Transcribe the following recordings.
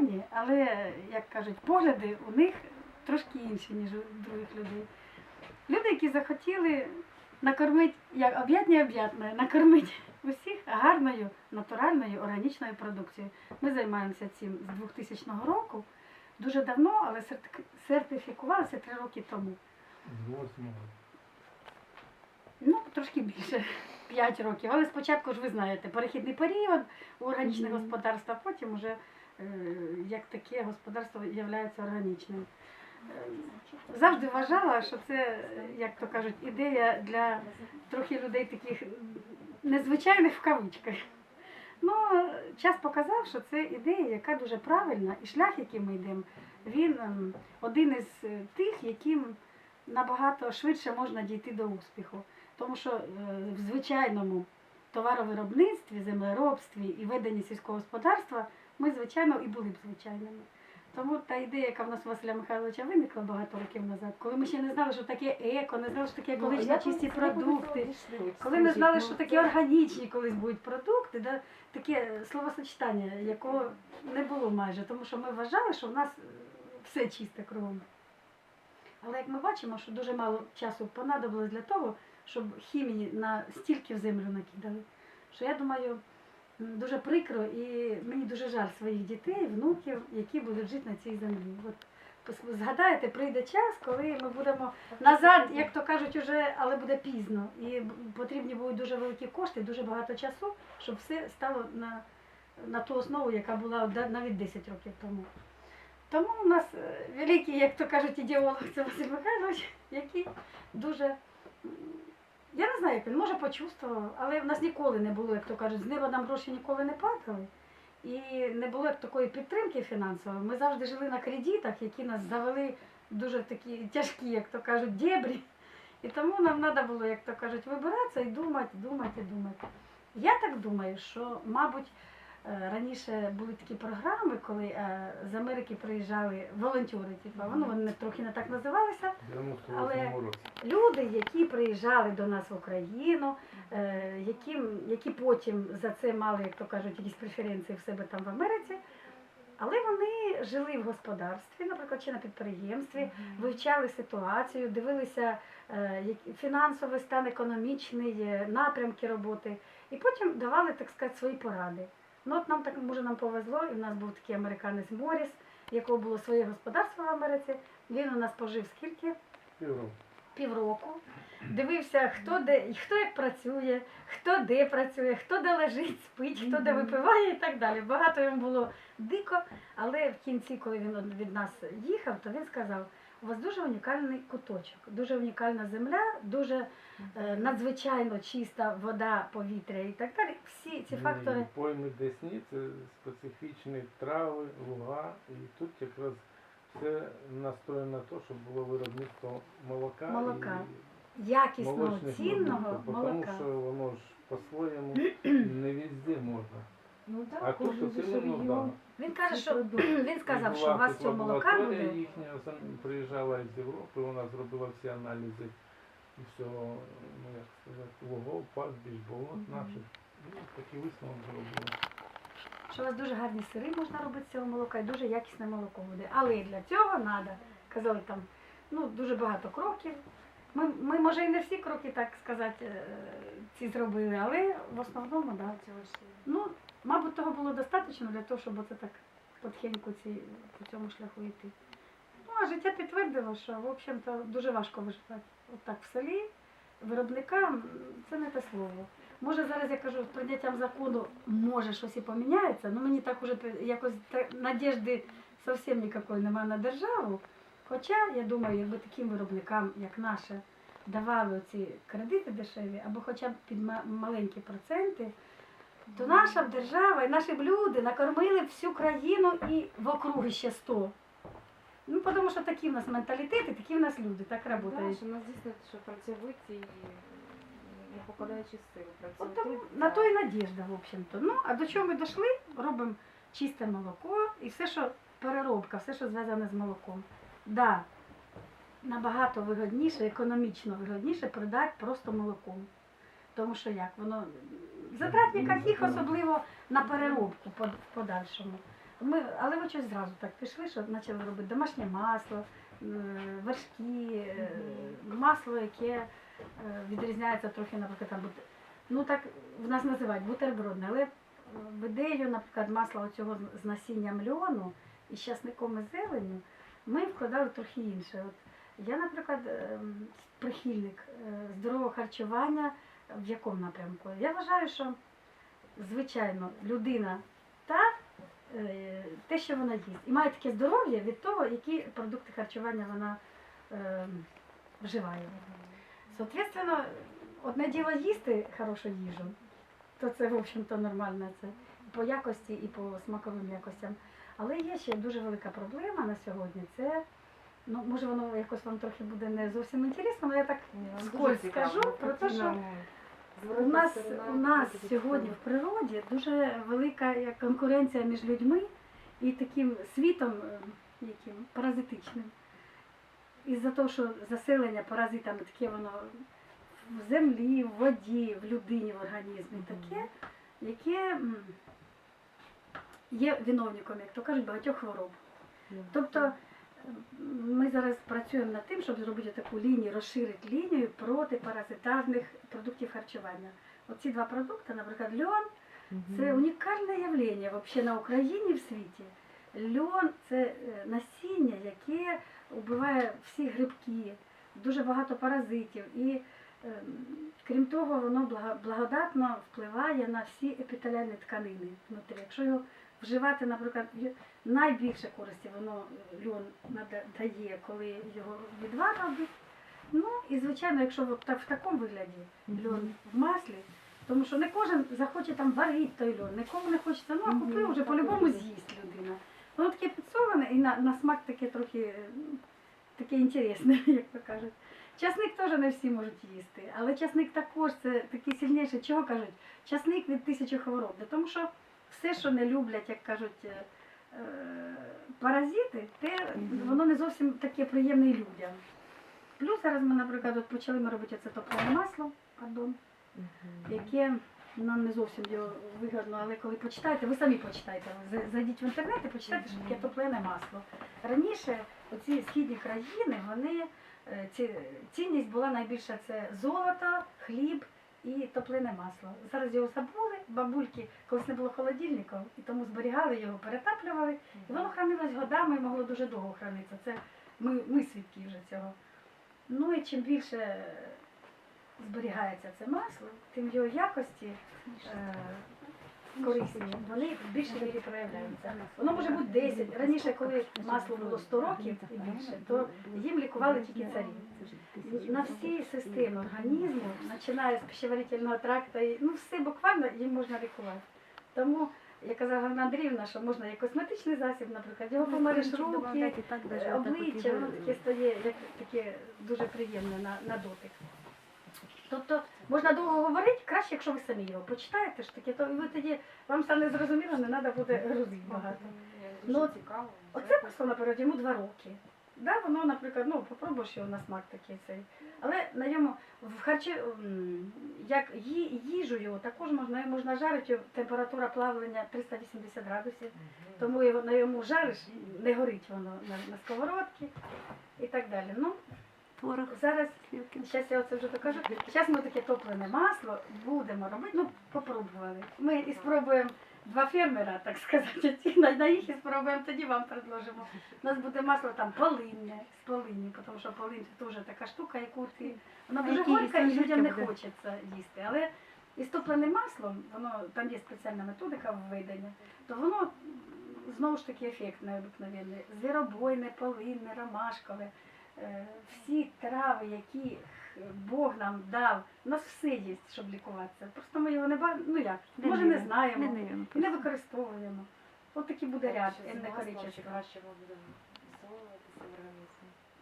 звичайні, але, як кажуть, погляди у них трошки інші, ніж у других людей. Люди, які захотіли накормити, як об'ятне об'ятне, накормити усіх гарною, натуральною, органічною продукцією. Ми займаємося цим з 2000 року. Дуже давно, але сертифікувалися три роки тому. Ну, трошки більше, 5 років. Але спочатку ж ви знаєте, перехідний період у органічне Мгм. господарство, а потім вже як таке господарство є органічним. Е, Завжди вважала, що це, е, як то кажуть, ідея для трохи людей таких незвичайних в кавичках. Ну, час показав, що це ідея, яка дуже правильна, і шлях, яким ми йдемо, він ем, один із е, тих, яким набагато швидше можна дійти до успіху. Тому що е, в звичайному товаровиробництві, землеробстві і веденні сільського господарства ми, звичайно, і були б звичайними. Тому та ідея, яка в нас у Василя Михайловича виникла багато років назад, коли ми ще не знали, що таке еко, не знали, що таке Ну, екологічно чисті продукти. Коли не знали, ну, що таке це- органічні колись будуть продукти, да, таке словосочетання, якого не було майже, тому що ми вважали, що в нас е, все чисте кругом. Але як ми бачимо, що дуже мало часу понадобилось для того, щоб хімії на стільки в землю накидали, що я думаю, дуже прикро і мені дуже жаль своїх дітей, внуків, які будуть жити на цій землі. От згадаєте, прийде час, коли ми будемо назад, як то кажуть, уже, але буде пізно. І потрібні будуть дуже великі кошти, дуже багато часу, щоб все стало на, на ту основу, яка була навіть 10 років тому. Тому у нас е, великий, як то кажуть, ідеолог це Василь Михайлович, який дуже. Я не знаю, як він може почувствував, але в нас ніколи не було, як то кажуть, з неба нам гроші ніколи не падали. І не було як такої підтримки фінансової. Ми завжди жили на кредитах, які нас завели дуже такі тяжкі, як то кажуть, дебрі. І тому нам треба було, як то кажуть, вибиратися і думати, думати, думати. Я так думаю, що, мабуть, раніше були такі програми, коли е, з Америки приїжджали волонтери, типу, ну, вони трохи не так називалися. В 98 році. Люди, які приїжджали до нас в Україну, е, яким, які потім за це мали, як то кажуть, якісь преференції в себе там в Америці, але вони жили в господарстві, наприклад, чи на підприємстві, вивчали ситуацію, дивилися е, фінансовий стан, економічний, е, напрямки роботи, і потім давали, так сказати, свої поради. Ну, от нам так може нам повезло, і в нас був такий американець Моріс, якого було своє господарство в Америці. Він у нас пожив скільки? Півроку. півроку, дивився, хто де, хто як працює, хто де працює, хто де лежить, спить, хто де випиває і так далі. Багато йому було дико, але в кінці, коли він від нас їхав, то він сказав: у вас дуже унікальний куточок, дуже унікальна земля, дуже е, надзвичайно чиста вода, повітря і так далі. Всі ці фактори. Пойми Десні це специфічні трави, луга. І тут якраз все настроєно на те, щоб було виробництво молока. Молока. І Якісного, молочних цінного продуктів, молока. Тому що воно ж по-своєму не везде можна. Ну А так, кожен все же вдома. Він каже, що він сказав, що у вас цього молока буде. їхня сам- приїжджала з Європи, вона зробила всі аналізи всього, ну як сказати, лугов, пастбищ, болот Мгм. наших. І такий висновок зробили. що у вас дуже гарні сири можна робити з цього молока і дуже якісне молоко буде. Але для цього треба, казали там, ну дуже багато кроків. Ми, ми може і не всі кроки, так сказати, е, ці зробили, але в основному, да. Ну, мабуть, того було достатньо для того, щоб оце так потихеньку ці, по цьому шляху йти. Ну, а життя підтвердило, що, в общем-то, дуже важко виживати. От так в селі, виробникам це не те слово. Може, зараз я кажу, з прийняттям закону може щось і поміняється, але мені так уже якось надіжди зовсім ніякої немає на державу. Хоча, я думаю, якби таким виробникам, як наше, давали ці кредити дешеві, або хоча б під маленькі проценти, то наша держава і наші люди накормили всю країну і в округи ще 100. Ну, тому що такі в нас менталітети, такі в нас люди, так Да, працюють. що у нас дійсно що працьовиті і не покладаючи сили От працюють. тому, на то і надіжда, в общем-то. Ну, а до чого ми дійшли? Робимо чисте молоко і все, що переробка, все, що зв'язане з молоком. Да, набагато вигодніше, економічно вигодніше продати просто молоком. Тому що як, воно затрат ніяких особливо на переробку по- в подальшому. Ми, але ми щось зразу так пішли, що почали робити домашнє масло, вершки, е, масло, яке е, відрізняється трохи, наприклад, там, ну так в нас називають бутербродне, але в ідею, наприклад, масла оцього з- насінням льону і з часником і зеленню, ми вкладали трохи інше. От я, наприклад, ем, прихильник е, здорового харчування в якому напрямку? Я вважаю, що звичайно людина та е, те, що вона їсть, і має таке здоров'я від того, які продукти харчування вона е, вживає. Соответственно, одне діло їсти хорошу їжу, то це, в общем-то, нормально. Це по якості і по смаковим якостям. Але є ще дуже велика проблема на сьогодні. Це, ну, може, воно якось вам трохи буде не зовсім інтересно, але я так Скользь скажу про те, що у нас, у нас сьогодні в природі дуже велика конкуренція між людьми і таким світом е, яким паразитичним. Із-за того, що заселення паразитами таке воно в землі, в воді, в людині, в організмі таке, яке є виновником, як то кажуть, багатьох хвороб. Тобто м, ми зараз працюємо над тим, щоб зробити таку лінію, розширити лінію проти паразитарних продуктів харчування. Оці два продукти, наприклад, льон, це унікальне явлення взагалі на Україні і в світі. Льон це е, насіння, яке вбиває всі грибки, дуже багато паразитів. І ем, крім того, воно благодатно впливає на всі епітеліальні тканини внутрі. Якщо його вживати, наприклад, найбільше користі воно е, льон нада- дає, коли його відвар робить. Ну і звичайно, якщо от в такому вигляді льон в маслі, тому що не кожен захоче там варити той льон, нікому не хочеться, ну а купив вже по-любому з'їсть людина. Воно таке підсолене і на, на смак таке трохи е, таке інтересне, як то кажуть. Часник теж не всі можуть їсти, але часник також це такий сильніший. Чого кажуть? Часник від тисячі хвороб. Тому що все, що не люблять, як кажуть, е, е, паразити, те воно не зовсім таке приємне і людям. Плюс зараз ми, наприклад, от почали ми робити це топлене масло, пардон, яке нам не зовсім його але коли почитаєте, ви самі почитайте, зайдіть в інтернет і почитайте, що таке топлене масло. Раніше оці східні країни, вони е, ці, цінність була найбільша це золото, хліб і топлене масло. Зараз його забули, бабульки, колись не було холодильників, і тому зберігали його, перетаплювали, і воно хранилось годами і могло дуже довго хранитися. Це ми, ми свідки вже цього. Ну і чим більше зберігається це масло, тим його якості е, корисні, вони в більшій мірі проявляються. Воно може бути 10. Раніше, коли масло було 100 років і більше, то їм лікували тільки царі. На всі системи організму, починає з пищеварительного тракту, ну все буквально їм можна лікувати. Тому, як казала Ганна Андріївна, що можна і косметичний засіб, наприклад, його помариш руки, обличчя, воно таке стає як таке дуже приємне на, на дотик. Тобто можна довго говорити, краще, якщо ви самі його почитаєте ж таке, то ви тоді вам стане зрозуміло, не треба буде грузити багато. Ну, цікаво. Оце масло, наприклад, йому два роки. Да, воно, наприклад, ну попробуєш його на смак такий цей. Але на ньому в харчі, як ї- їжу його, також можна, можна жарити, температура плавлення 380 градусів. Тому його на йому жариш, не горить воно на, на сковородці і так далі. Ну, Творог, зараз, зараз я оце вже докажу. Зараз ми таке топлене масло будемо робити. Ну, попробували. Ми і спробуємо два фермера, так сказати, на, на їх і спробуємо, тоді вам предложимо. У нас буде масло там полинне, з полині, тому що полинь це теж така штука, яку ти. Вона дуже горька і людям не хочеться їсти. Але із топленим маслом, воно там є спеціальна методика введення, то воно знову ж таки ефектне, обикновенне. Звіробойне, полинне, ромашкове. Е, Всі трави, які Бог нам дав, у нас все є, щоб лікуватися. Просто ми його не ба... ну як, може не знаємо Не даємо. і не використовуємо. От такий буде ряд Краще з енне маслом, чи количество. краще ми будемо всовуватися в організм.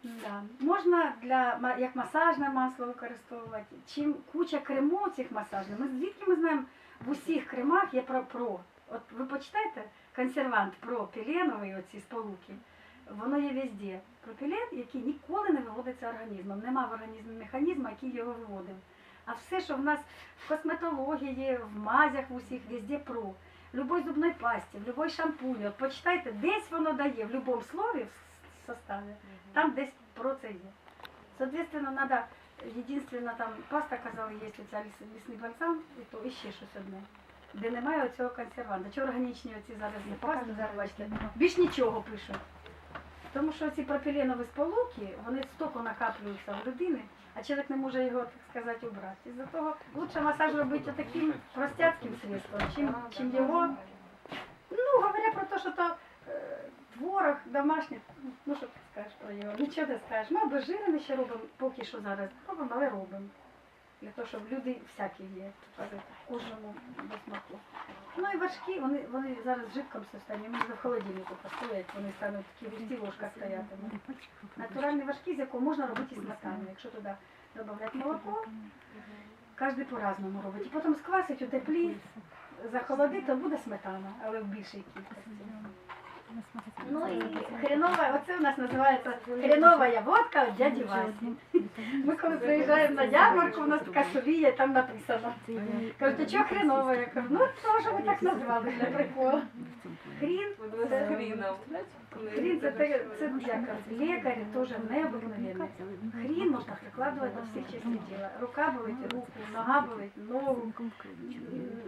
Да. Можна для ма- як масажне масло використовувати. Чим куча кремов цих масажних. Ми звідки ми знаємо в усіх кремах є про про. От ви почитайте консервант про піленовий, оці сполуки. Воно є везде. Пропілен, який ніколи не виводиться організмом. Нема в організмі механізму, який його виводив. А все, що в нас в косметології, в мазях в усіх, везде про. любой зубної пасті, в любой шампуні. От почитайте, десь воно дає, в будь-якому слові в составі, там десь про це є. Соответственно, надо, єдинственно там паста, казали, є оця ліс- лісний бальзам, і то і ще щось одне. Де немає оцього консерванта. Чи органічні оці зараз є пасти, бачите, більш нічого пишуть. Тому що ці пропіленові сполуки, вони стільки накаплюються в людини, а чоловік не може його, так сказати, убрати. Із-за того лучше масаж робити таким простяцьким средством, чим, чим його. Ну, говоря про те, що то е, творог домашній, ну що ти скажеш про його? Нічого не скажеш. Ми обезжирене ще робимо, поки що зараз робимо, але робимо. Для того, щоб люди всякі є, кожному до смаку. Ну і важкі, вони, вони зараз в жидкому состоянні, вони вже в холодильнику постоять, вони стануть такі густі ложка стоятимуть. Натуральні важкі, з якого можна робити і сметану. Якщо туди додати молоко, кожен по-разному робить. І потім сквасить у теплі, захолодить, то буде сметана, але в більшій кількості. Ну і хренова, оце у нас називається хренова водка від дяді Васі. Ми коли приїжджаємо на ярмарку, у нас така совія, там написано. Кажуть, чого хренова? Я кажу, ну то, що ви так назвали для приколу. Хрін, це Хрін це, те- це як лікарі теж необикновенні. Хрін можна прикладувати до всіх частин тіла. Рука болить руку, нога болить ногу,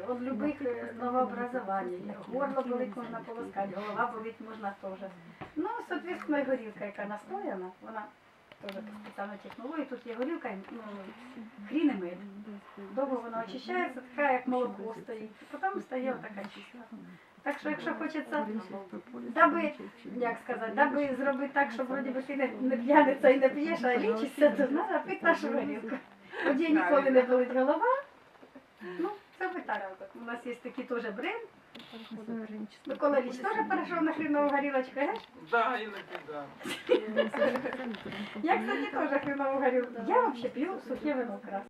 від любих е, новообразувань. Горло болить можна полоскати, голова болить можна теж. Ну, соответственно, і горілка, яка настояна, вона теж по спеціальній. Тут є горілка, ну, хрін і мед. Довго вона очищається, така як молоко стоїть. Потім стає така чиста. Так що, якщо хочеться, даби, як сказати, даби зробити так, щоб вроді би ти не, не п'яниця і не п'єш, а лічишся, то треба пити нашу горілку. Тоді ніколи не болить голова. Ну, це так. У нас є такий теж бренд. Микола Ліч теж перейшов на хрінову горілочку, ге? Да, іноді, да. Я, кстати, теж хрінову горілку. Я взагалі п'ю сухе вино красне.